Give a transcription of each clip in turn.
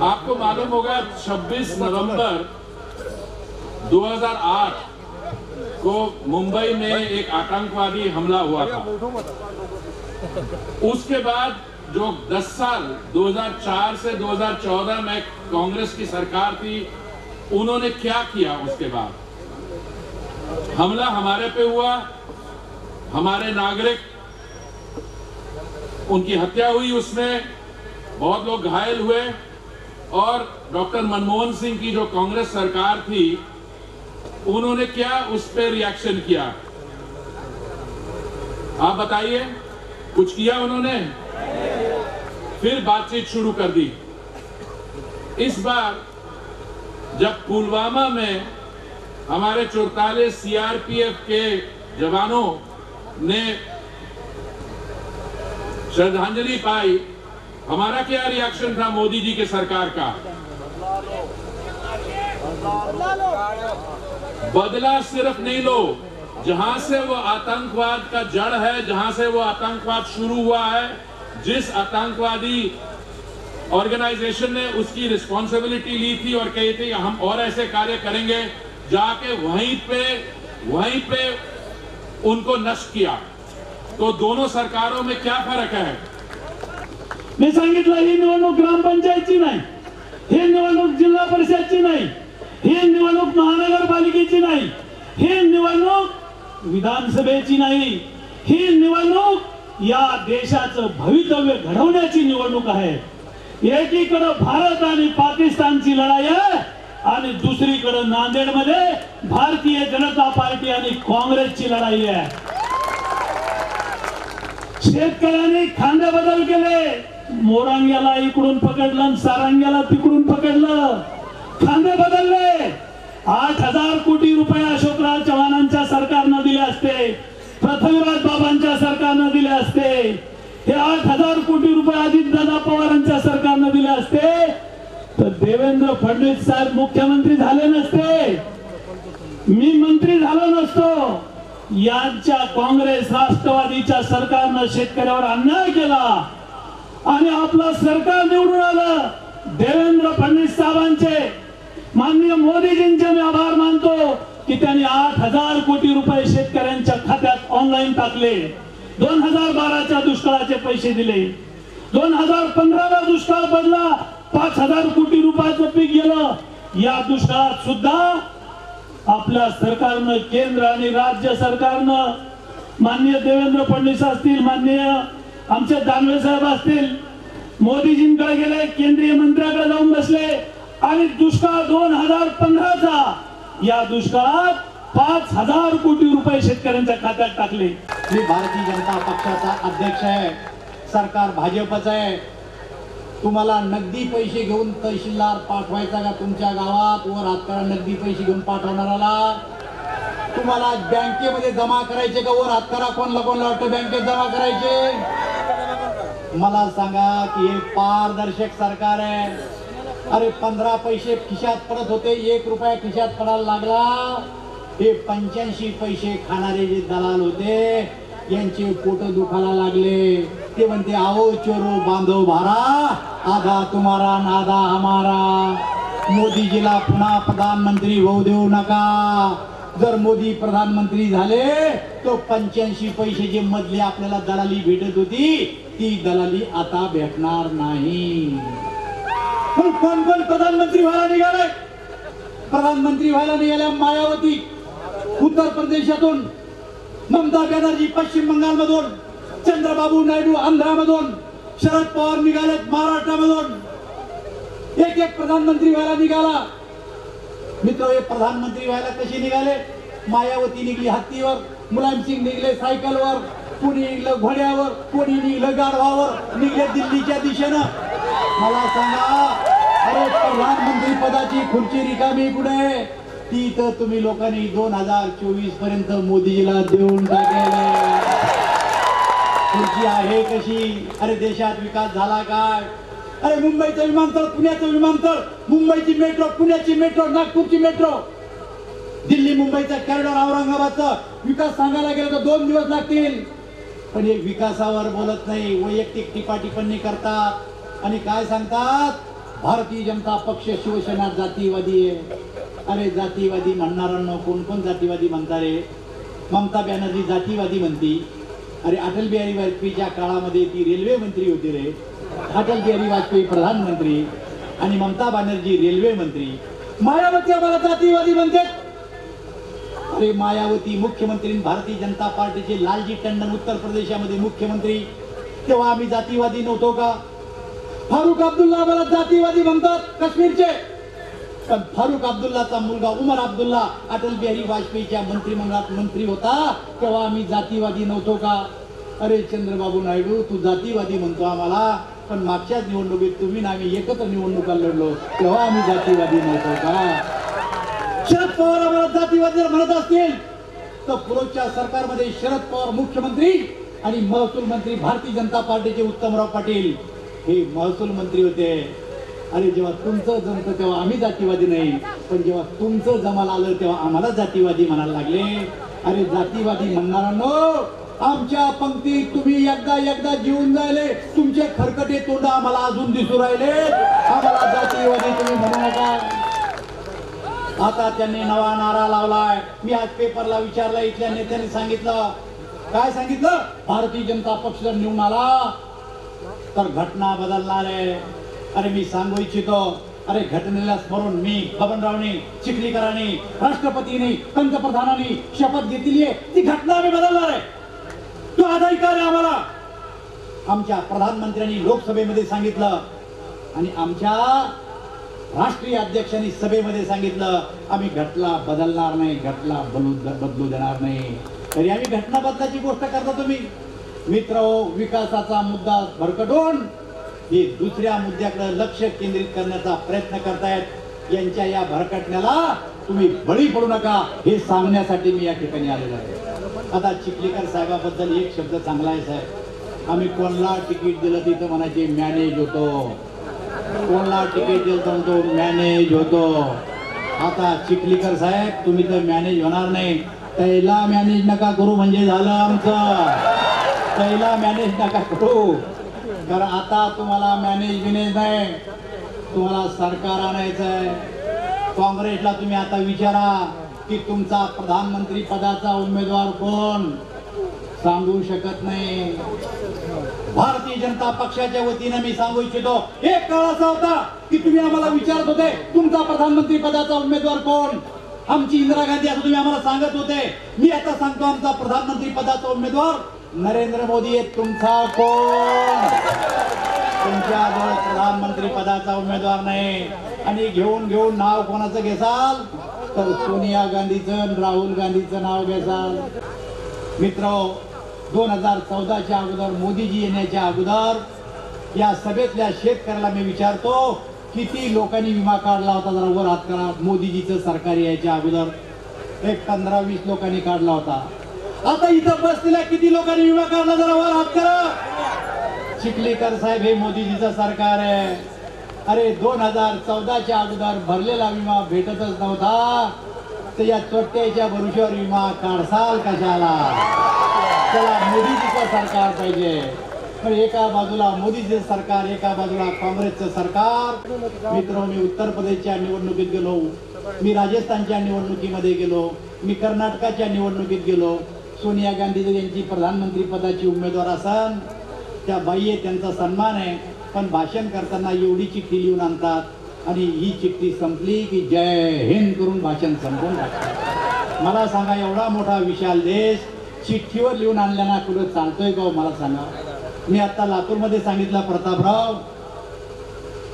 आपको मालूम होगा 26 नवंबर 2008 को मुंबई में एक आतंकवादी हमला हुआ था। उसके बाद जो 10 साल 2004 से 2014 में कांग्रेस की सरकार थी, उन्होंने क्या किया उसके बाद? हमला हमारे पे हुआ, हमारे नागरिक, उनकी हत्या हुई उसमें बहुत लोग घायल हुए और डॉक्टर मनमोहन सिंह की जो कांग्रेस सरकार थी, उन्होंने क्या उस पर रिएक्शन किया? आप बताइए, कुछ किया उन्होंने? फिर बातचीत शुरू कर दी। इस बार जब पुलवामा में हमारे चौतालीस सीआरपीएफ के जवानों ने श्रद्धांजलि पाई हमारा क्या रिएक्शन था मोदी जी के सरकार का? बदला सिर्फ़ नहीं लो। जहाँ से वो आतंकवाद का जड़ है, जहाँ से वो आतंकवाद शुरू हुआ है, जिस आतंकवादी ऑर्गेनाइजेशन ने उसकी रिस्पॉन्सिबिलिटी ली थी और कही थी, हम और ऐसे कार्य करेंगे। जाके वहीं पे वहीं पे उनको नष्ट किया। तो दोनों सरकारों में क्या फ़र्क है? मी सांगितलं ही निवडणूक ग्रामपंचायतची नाही. ही निवडणूक जिल्हा परिषदची नाही. ही निवडणूक महानगरपालिकेची नाही. ही निवडणूक विधानसभेची नाही. ही निवडणूक या देशाचं भवितव्य घडवण्याची निवडणूक आहे. एकीकडे भारत आणि पाकिस्तानची लढाई आहे आणि दुसरीकडे नांदेडमध्ये भारतीय जनता पार्टी आणि काँग्रेसची लढाई आहे. शेतकऱ्यांनी खांदे बदल केले. मोरांग्याला इकडून पकडलं सारांग्याला सारंग्याला तिकडून पकडलं. खांदे बदलले. आठ हजार कोटी रुपये अशोकराव चव्हाणांच्या सरकारनं दिले असते. पृथ्वीराज बाबांच्या सरकारनं दिले असते. हे आठ हजार कोटी रुपये अजितदादा पवारांच्या सरकारनं दिले असते. तर देवेंद्र फडणवीस साहेब मुख्यमंत्री झाले नसते. मी मंत्री झालो नसतो. यांच्या काँग्रेस राष्ट्रवादीच्या सरकारनं शेतकऱ्यावर अन्याय केला. आणि आपलं सरकार निवडून आलं. देवेंद्र फडणवीस साहेबांचे. माननीय मोदीजींचे मी आभार मानतो की त्यांनी आठ हजार कोटी रुपये शेतकऱ्यांच्या खात्यात ऑनलाईन टाकले. दोन हजार बाराच्या दुष्काळाचे पैसे दिले. दोन हजार पंधराला दुष्काळ पडला. पाच हजार कोटी रुपयाचं पीक गेलं. या दुष्काळात सुद्धा आपल्या सरकारनं केंद्र आणि राज्य सरकारनं माननीय देवेंद्र फडणवीस असतील माननीय आमचे दानवे साहेब असतील मोदीजींकडे गेले केंद्रीय मंत्र्याकडे जाऊन बसले आणि दुष्काळ दोन हजार पंधराचा या दुष्काळात पाच हजार कोटी रुपये शेतकऱ्यांच्या खात्यात टाकले. मी भारतीय जनता पक्षाचा अध्यक्ष आहे सरकार भाजपचं आहे. तुम्हाला नगदी पैसे घेऊन तहसीलदार पाठवायचा का तुमच्या गावात? वर हातकळा नगदी पैसे घेऊन पाठवणाराला तुम्हाला बँकेमध्ये जमा करायचे का? वर हात करा कोणला कोणला वाटतं? बँकेत जमा करायचे? मला सांगा की हे पारदर्शक सरकार आहे. अरे पंधरा पैसे खिशात पडत होते एक रुपया खिशात पडायला लागला. हे पंच्याऐंशी पैसे खाणारे जे दलाल होते यांचे पोट दुखायला लागले. ते म्हणते आओ चोरो बांधव भारा आधा तुम्हारा नादा हमारा. मोदीजीला पुन्हा प्रधानमंत्री होऊ देऊ नका. जर मोदी प्रधानमंत्री झाले तो पंच्याऐंशी पैशाचे मधले आपल्याला दलाली भेटत होती ती दलाली आता भेटणार नाही. पण कोण कोण प्रधानमंत्री व्हायला निघालाय. प्रधानमंत्री व्हायला निघाल्या मायावती उत्तर प्रदेशातून ममता बॅनर्जी पश्चिम बंगालमधून चंद्रबाबू नायडू आंध्रामधून शरद पवार निघालेत महाराष्ट्रामधून. एक एक प्रधानमंत्री व्हायला निघाला. मित्र हे प्रधानमंत्री व्हायला कसे निघाले? मायावती निघली हत्तीवर मुलायम सिंग निघले सायकलवर. कोणी निघलं घोड्यावर कोणी निघलं गाढवावर निघले दिल्लीच्या दिशेनं. मला सांगा अरे प्रधानमंत्री पदाची खुर्ची रिकामी कुठे? ती तर तुम्ही लोकांनी दोन हजार चोवीसपर्यंत मोदीजीला देऊन टाकेल खुर्ची आहे कशी? अरे देशात विकास झाला काय? अरे मुंबईचं विमानतळ पुण्याचं विमानतळ मुंबईची मेट्रो पुण्याची मेट्रो नागपूरची मेट्रो. दिल्ली मुंबईचा कॅरिडॉर औरंगाबादचा. विकास सांगायला गेलं तर दोन दिवस लागतील. पण हे विकासावर बोलत नाही वैयक्तिक टिपाटिपणी करतात. आणि काय सांगतात? भारतीय जनता पक्ष शिवसेना जातीवादी आहे. अरे जातीवादी म्हणणाऱ्यांना कोण कोण जातीवादी म्हणता रे? ममता बॅनर्जी जातीवादी म्हणती. अरे अटल बिहारी वाजपेयीच्या काळामध्ये ती रेल्वे मंत्री होती रे. अटल बिहारी वाजपेयी प्रधानमंत्री आणि ममता बॅनर्जी रेल्वे मंत्री. मायावती आम्हाला जातीवादी म्हणतात. ठाकरे मायावती मुख्यमंत्री भारतीय जनता पार्टीचे लालजी टंडन उत्तर प्रदेशामध्ये मुख्यमंत्री तेव्हा आम्ही जातीवादी नव्हतो का? फारुख अब्दुल्ला आम्हाला जातीवादी म्हणतात काश्मीरचे. पण फारुख अब्दुल्लाचा मुलगा उमर अब्दुल्ला अटल बिहारी वाजपेयीच्या मंत्रिमंडळात मंत्री होता तेव्हा आम्ही जातीवादी नव्हतो का? अरे चंद्रबाबू नायडू तू जातीवादी म्हणतो आम्हाला पण मागच्याच निवडणुकीत तुम्ही ना आम्ही एकत्र निवडणुका लढलो तेव्हा आम्ही जातीवादी नव्हतो का? शरद पवार आम्हाला जर म्हणत असतील तर पुरोच्या सरकारमध्ये शरद पवार मुख्यमंत्री आणि महसूल मंत्री भारतीय जनता पार्टीचे उत्तमराव पाटील हे महसूल मंत्री होते. आणि जेव्हा तुमचं जमतं तेव्हा आम्ही जातीवादी नाही पण जेव्हा तुमचं जमाला आलं तेव्हा आम्हाला जातीवादी म्हणायला लागले. अरे जातीवादी म्हणणारांनो आमच्या पंक्तीत तुम्ही एकदा एकदा जीवन जायले तुमचे खरकटे तोंड आम्हाला अजून दिसू राहिले. आम्हाला जातीवादी तुम्ही म्हणू नका. आता त्यांनी नवा नारा लावलाय. मी आज पेपरला विचारला इथल्या नेत्यांनी सांगितलं. काय सांगितलं? भारतीय जनता पक्ष जर निवडून आला तर घटना बदलणार आहे. अरे मी सांगू इच्छितो. अरे घटनेला स्मरून मी बबनरावनी चिखलीकरांनी राष्ट्रपतींनी पंतप्रधानांनी शपथ घेतली आहे. ती घटना आम्ही बदलणार आहे. तो अधिकार आहे आम्हाला. आमच्या प्रधानमंत्र्यांनी लोकसभेमध्ये सांगितलं. आणि आमच्या राष्ट्रीय अध्यक्षांनी सभेमध्ये सांगितलं आम्ही घटला बदलणार नाही घटला बदलू बदलू देणार नाही. तरी आम्ही घटना बदलाची गोष्ट करता तुम्ही. मित्र विकासाचा मुद्दा भरकटून हे दुसऱ्या मुद्द्याकडे लक्ष केंद्रित करण्याचा प्रयत्न करतायत. यांच्या या भरकटण्याला तुम्ही बळी पडू नका हे सांगण्यासाठी मी या ठिकाणी आलेलो आहे. आता चिखलीकर साहेबाबद्दल एक शब्द चांगला आहे साहेब. आम्ही कोणला तिकीट दिलं तिथं म्हणायचे मॅनेज होतो. कोणला तिकीट दिलं तर तो मॅनेज होतो. आता चिखलीकर साहेब तुम्ही तर मॅनेज होणार नाही. तैला मॅनेज नका करू म्हणजे झालं आमचं. तैला मॅनेज नका करू. कारण आता तुम्हाला मॅनेज बिनेज नाही. तुम्हाला सरकार आणायचं आहे. काँग्रेसला तुम्ही आता विचारा की तुमचा प्रधानमंत्री पदाचा उमेदवार कोण? सांगू शकत नाही. भारतीय जनता पक्षाच्या वतीनं मी सांगू इच्छितो एक काळ असा होता की तुम्ही आम्हाला विचारत होते तुमचा प्रधानमंत्री पदाचा उमेदवार कोण? आमची इंदिरा गांधी असं तुम्ही आम्हाला सांगत होते. मी आता सांगतो आमचा प्रधानमंत्री पदाचा उमेदवार नरेंद्र मोदी आहे तुमचा कोण? तुमच्याजवळ प्रधानमंत्री पदाचा उमेदवार नाही. आणि घेऊन घेऊन नाव कोणाचं घेसाल? तर सोनिया गांधीचं राहुल गांधीचं नाव घेसाल. मित्र दोन हजार चौदाच्या अगोदर मोदीजी येण्याच्या अगोदर या सभेतल्या शेतकऱ्याला मी विचारतो किती लोकांनी विमा काढला होता? जरा वर हात करा. मोदीजीचं सरकार यायच्या अगोदर एक पंधरा वीस लोकांनी काढला होता. आता इथं बसलेल्या किती लोकांनी विमा काढला? जरा वर हात करा. चिखलीकर साहेब हे मोदीजीचं सरकार आहे. अरे दोन हजार चौदाच्या अगोदर भरलेला विमा भेटतच नव्हता. तर या चोट्याच्या भरुशावर विमा काढसाल कशाला? त्याला मोदीजीचं सरकार पाहिजे. पण एका बाजूला मोदीचं सरकार एका बाजूला काँग्रेसचं सरकार. मित्र मी उत्तर प्रदेशच्या निवडणुकीत गेलो. मी राजस्थानच्या निवडणुकीमध्ये गेलो. मी कर्नाटकाच्या निवडणुकीत गेलो. सोनिया गांधी यांची प्रधानमंत्री पदाची उमेदवार असन. त्या बाई आहे त्यांचा सन्मान आहे. पण भाषण करताना एवढी चिठ्ठी लिहून आणतात. आणि ही चिठ्ठी संपली की जय हिंद करून भाषण संपून टाकतात. मला सांगा एवढा मोठा विशाल देश चिठ्ठीवर लिहून आणल्याना कुठं चालतोय का हो, मला सांगा. मी आता लातूरमध्ये सांगितलं प्रतापराव.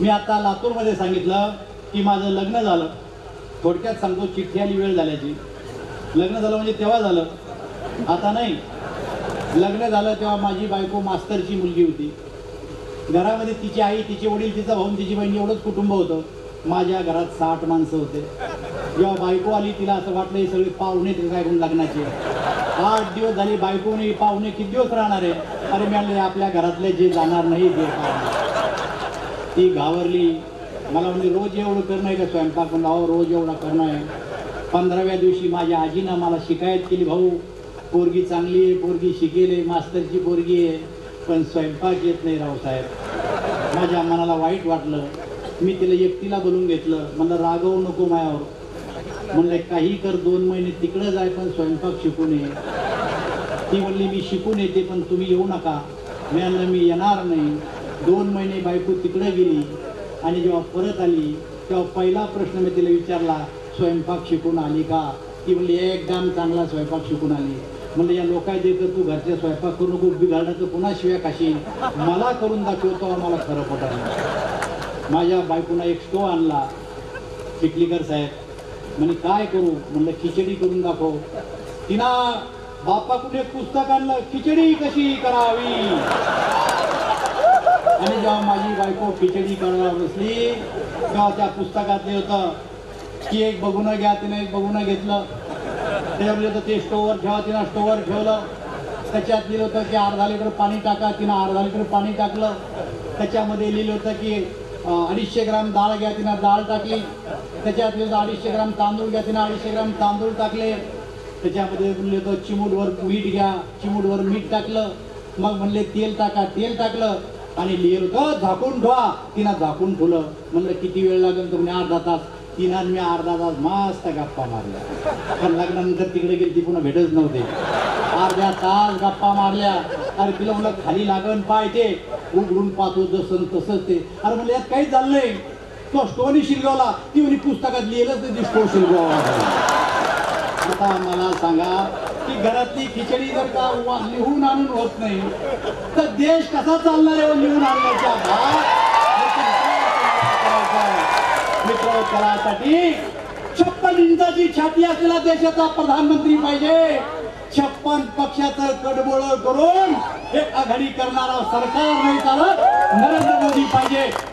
मी आता लातूरमध्ये सांगितलं की माझं लग्न झालं. थोडक्यात सांगतो चिठ्ठी आली वेळ झाल्याची. लग्न झालं म्हणजे तेव्हा झालं. आता नाही. लग्न झालं तेव्हा माझी बायको मास्तरची मुलगी होती. घरामध्ये तिची आई तिचे वडील तिचा भाऊ तिची बहीण एवढंच कुटुंब होतं. माझ्या घरात साठ माणसं होते. जेव्हा बायको आली तिला असं वाटलं हे सगळे पाहुणे ते काय करून लग्नाचे? आठ दिवस झाले बायकोने पाहुणे किती दिवस राहणार आहे? अरे म्हणले आपल्या घरातले जे जाणार नाही ते पाहुणे ती घाबरली. मला म्हणजे रोज एवढं करणं आहे का स्वयंपाक? म्हणलं अहो रोज एवढा करणं आहे. पंधराव्या दिवशी माझ्या आजीनं मला शिकायत केली भाऊ पोरगी चांगली आहे पोरगी शिकेल आहे मास्तरची पोरगी आहे पण स्वयंपाक येत नाही रावसाहेब माझ्या मनाला वाईट वाटलं. मी तिला एकटीला बोलून घेतलं. म्हणलं रागवू नको मायावर. म्हणलं काही कर दोन महिने तिकडं जाय पण स्वयंपाक शिकून ये. ती म्हणली मी शिकून येते पण तुम्ही येऊ नका. मी आणलं मी येणार नाही. दोन महिने बायको तिकडे गेली आणि जेव्हा परत आली तेव्हा पहिला प्रश्न मी तिला विचारला स्वयंपाक शिकून आली का? ती म्हणली एकदम चांगला स्वयंपाक शिकून आली. म्हणलं या लोकांचे तर तू घरच्या स्वयंपाक करू नको बिघाडलं तर पुन्हा शिव्या काशी मला करून दाखवतो मला खरं पटायला. माझ्या बायकोनं एक स्टो आणला चिखलीकर साहेब. म्हणे काय करू? म्हणलं खिचडी करून दाखव. तिना बाप्पा कुठे पुस्तक आणलं खिचडी कशी करावी? आणि जेव्हा माझी बायको खिचडी करायला बसली तेव्हा त्या पुस्तकातले होतं की एक बघून घ्या तिने एक बघून घेतलं. त्याच्यामध्ये होतं ते स्टोवर ठेवा तिनं स्टोवर ठेवलं. त्याच्यात लिहिलं होतं की अर्धा लिटर पाणी टाका तिनं अर्धा लिटर पाणी टाकलं. त्याच्यामध्ये लिहिलं होतं की अडीचशे ग्राम डाळ घ्या तिनं डाळ टाकली त्याच्यात लिहिलं अडीचशे ग्राम तांदूळ घ्या तिनं अडीचशे ग्राम तांदूळ टाकले. त्याच्यामध्ये म्हणले तर चिमूटवर मीठ घ्या. चिमूटवर मीठ टाकलं. मग म्हणले तेल टाका तेल टाकलं. आणि लिहिलं होतं झाकून ठेवा. तिनं झाकून ठेवलं. म्हणलं किती वेळ लागेल तर म्हणे अर्धा तास. तिनं मी अर्धा तास मस्त गप्पा मारल्या. पण लग्नानंतर तिकडे गेली ती पुन्हा भेटच नव्हते. अर्ध्या तास गप्पा मारल्या. अरे तिला म्हणलं खाली लागण पाय ते. उघडून पाहतो जसं तसंच ते. अरे म्हणलं यात काही नाही. तो स्टोनी शिरगावला. ती म्हणजे पुस्तकात लिहिलंच नाही ती स्टो शिरगाव आता मला सांगा की घरातली खिचडी जर का वा- लिहून आणून होत नाही तर देश कसा चालणार आहे हो लिहून आणण्याच्या मित्र करासाठी छप्पन इंचाची छाती असलेला देशाचा प्रधानमंत्री पाहिजे. छप्पन पक्षाचं कडबोळ करून एक आघाडी करणारा सरकार नाही चालत नरेंद्र मोदी पाहिजे.